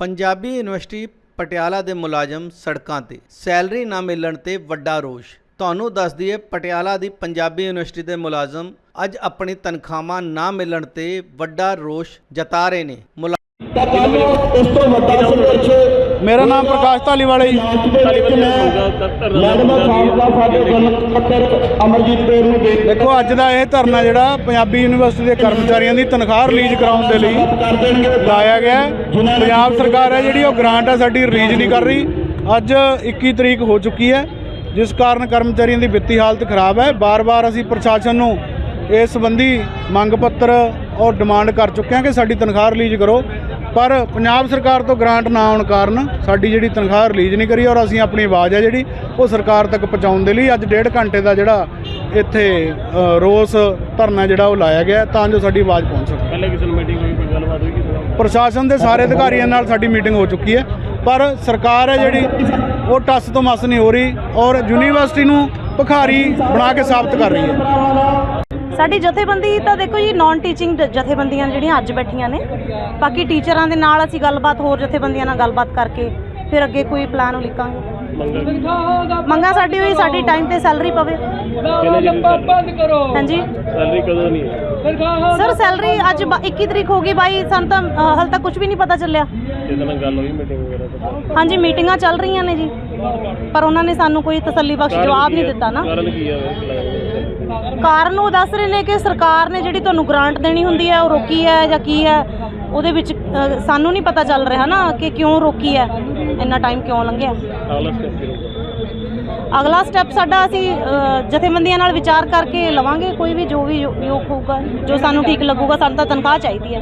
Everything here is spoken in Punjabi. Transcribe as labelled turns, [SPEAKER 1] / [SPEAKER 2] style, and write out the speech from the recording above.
[SPEAKER 1] ਪੰਜਾਬੀ ਯੂਨੀਵਰਸਿਟੀ ਪਟਿਆਲਾ ਦੇ ਮੁਲਾਜ਼ਮ ਸੜਕਾਂ ਤੇ। ਸੈਲਰੀ ਨਾ ਮਿਲਣ ਤੇ ਵੱਡਾ ਰੋਸ਼। ਤੁਹਾਨੂੰ ਦੱਸ ਦਈਏ, ਪਟਿਆਲਾ ਦੀ ਪੰਜਾਬੀ ਯੂਨੀਵਰਸਿਟੀ ਦੇ ਮੁਲਾਜ਼ਮ ਅੱਜ ਆਪਣੀ ਤਨਖਾਹਾਂ ਨਾ ਮਿਲਣ ਤੇ ਵੱਡਾ ਰੋਸ਼ ਜਤਾ ਰਹੇ ਨੇ। ਮੁਲਾ-
[SPEAKER 2] ਤਾਂ ਕੱਲ ਇਸ ਤੋਂ ਵੱਡਾ ਸੰਘਰਸ਼
[SPEAKER 3] ਮੇਰਾ ਨਾਮ ਪ੍ਰਕਾਸ਼ ਧਾਲੀਵਾਲਾ ਜੀ।
[SPEAKER 2] ਨੂੰ ਦੇ
[SPEAKER 3] ਦੇਖੋ ਅੱਜ ਦਾ ਇਹ ਧਰਨਾ ਜਿਹੜਾ ਪੰਜਾਬੀ ਯੂਨੀਵਰਸਿਟੀ ਦੇ ਕਰਮਚਾਰੀਆਂ ਦੀ ਤਨਖਾਹ ਰਿਲੀਜ਼ ਕਰਾਉਣ ਦੇ ਲਈ ਲਾਇਆ ਗਿਆ ਹੈ। ਪੰਜਾਬ ਸਰਕਾਰ ਹੈ ਜਿਹੜੀ ਉਹ ਗ੍ਰਾਂਟ ਹੈ ਸਾਡੀ ਰਿਲੀਜ਼ ਨਹੀਂ ਕਰ ਰਹੀ। ਅੱਜ 21 ਤਰੀਕ ਹੋ ਚੁੱਕੀ ਹੈ ਜਿਸ ਕਾਰਨ ਕਰਮਚਾਰੀਆਂ ਦੀ ਵਿੱਤੀ ਹਾਲਤ ਖਰਾਬ ਹੈ। ਬਾਰ-ਬਾਰ ਅਸੀਂ ਪ੍ਰਸ਼ਾਸਨ ਨੂੰ ਇਸ ਸੰਬੰਧੀ ਮੰਗ ਪੱਤਰ ਔਰ ਡਿਮਾਂਡ ਕਰ ਚੁੱਕੇ ਹਾਂ ਕਿ ਸਾਡੀ ਤਨਖਾਹ ਰਿਲੀਜ਼ ਕਰੋ। ਪਰ ਪੰਜਾਬ ਸਰਕਾਰ ਤੋਂ ਗ੍ਰਾਂਟ ਨਾ ਆਉਣ ਕਾਰਨ ਸਾਡੀ ਜਿਹੜੀ ਤਨਖਾਹ ਰਿਲੀਜ਼ ਨਹੀਂ ਕਰੀ ਔਰ ਅਸੀਂ ਆਪਣੀ ਆਵਾਜ਼ ਹੈ ਜਿਹੜੀ ਉਹ ਸਰਕਾਰ ਤੱਕ ਪਹੁੰਚਾਉਣ ਦੇ ਲਈ ਅੱਜ ਡੇਢ ਘੰਟੇ ਦਾ ਜਿਹੜਾ ਇੱਥੇ ਰੋਸ ਧਰਨਾ ਜਿਹੜਾ ਉਹ ਲਾਇਆ ਗਿਆ ਤਾਂ ਜੋ ਸਾਡੀ ਆਵਾਜ਼ ਪਹੁੰਚ ਸਕੇ।
[SPEAKER 4] ਪਹਿਲੇ ਕਿਸੇ ਮੀਟਿੰਗ ਹੋਈ ਕੋਈ ਗੱਲਬਾਤ ਹੋਈ ਕਿਸੇ ਨਾਲ?
[SPEAKER 3] ਪ੍ਰਸ਼ਾਸਨ ਦੇ ਸਾਰੇ ਅਧਿਕਾਰੀਆਂ ਨਾਲ ਸਾਡੀ ਮੀਟਿੰਗ ਹੋ ਚੁੱਕੀ ਹੈ ਪਰ ਸਰਕਾਰ ਹੈ ਜਿਹੜੀ ਉਹ ਟੱਸ ਤੋਂ ਮਸ ਨਹੀਂ ਹੋ ਰਹੀ ਔਰ ਯੂਨੀਵਰਸਿਟੀ ਨੂੰ ਭਿਖਾਰੀ ਬਣਾ ਕੇ ਸਾਬਤ ਕਰ ਰਹੀ ਹੈ।
[SPEAKER 5] ਸਾਡੀ ਜਥੇਬੰਦੀ ਤਾਂ ਦੇਖੋ ਜੀ ਨਾਨ ਟੀਚਿੰਗ ਜਥੇਬੰਦੀਆਂ ਜਿਹੜੀਆਂ ਅੱਜ ਬੈਠੀਆਂ ਨੇ ਬਾਕੀ ਟੀਚਰਾਂ ਦੇ ਨਾਲ ਅਸੀਂ ਗੱਲਬਾਤ ਹੋਰ ਜਥੇਬੰਦੀਆਂ ਨਾਲ ਗੱਲਬਾਤ ਕਰਕੇ ਫਿਰ ਅੱਗੇ ਕੋਈ ਪਲਾਨ ਉਲੀਕਾਂਗੇ
[SPEAKER 4] ਮੰਗਾਂ
[SPEAKER 5] ਸਾਡੀ ਹੋਈ ਸਾਡੀ ਟਾਈਮ ਤੇ ਸੈਲਰੀ ਪਵੇ। ਹਾਂਜੀ।
[SPEAKER 4] ਸੈਲਰੀ ਕਦੋਂ ਨਹੀਂ
[SPEAKER 5] ਸਰ ਸੈਲਰੀ ਅੱਜ ਬ- 21 ਤਰੀਕ ਹੋ ਗਈ ਬਾਈ ਸਾਨੂੰ ਤਾਂ ਹਾਲੇ ਤੱਕ ਕੁਝ ਵੀ ਨਹੀਂ ਪਤਾ ਚੱਲਿਆ। ਹਾਂਜੀ ਮੀਟਿੰਗਾਂ ਚੱਲ ਰਹੀਆਂ ਨੇ ਜੀ। ਪਰ ਉਹਨਾਂ ਨੇ ਸਾਨੂੰ ਕੋਈ ਤਸੱਲੀ ਬਖਸ਼ ਜਵਾਬ ਨਹੀਂ ਦਿੱਤਾ ਨਾ। ਕਾਰਨ ਉਹ ਦੱਸ ਰਹੇ ਨੇ ਕਿ ਸਰਕਾਰ ਨੇ ਜਿਹੜੀ ਤੁਹਾਨੂੰ ਗ੍ਰਾਂਟ ਦੇਣੀ ਹੁੰਦੀ ਹੈ ਉਹ ਰੋਕੀ ਹੈ ਜਾਂ ਕੀ ਹੈ ਉਹਦੇ ਵਿੱਚ ਅ, ਸਾਨੂੰ ਨਹੀਂ ਪਤਾ ਚੱਲ ਰਿਹਾ ਨਾ ਕਿ ਕਿਉਂ ਰੋਕੀ ਹੈ ਇੰਨਾ ਟਾਈਮ ਕਿਉਂ ਲੰਘਿਆ।
[SPEAKER 4] ਅਗਲਾ ਸਟੈਪ ਕੀ ਹੋਊਗਾ?
[SPEAKER 5] ਅਗਲਾ ਸਟੈਪ ਸਾਡਾ ਅਸੀਂ ਅ, ਜਥੇਬੰਦੀਆਂ ਨਾਲ ਵਿਚਾਰ ਕਰਕੇ ਲਵਾਂਗੇ ਕੋਈ ਵੀ ਜੋ ਵੀ ਯੋ- ਯੋਗ ਹੋਊਗਾ ਜੋ ਸਾਨੂੰ ਠੀਕ ਲੱਗੂਗਾ ਸਾਨੂੰ ਤਾਂ ਤਨਖਾਹ ਚਾਹੀਦੀ ਹੈ।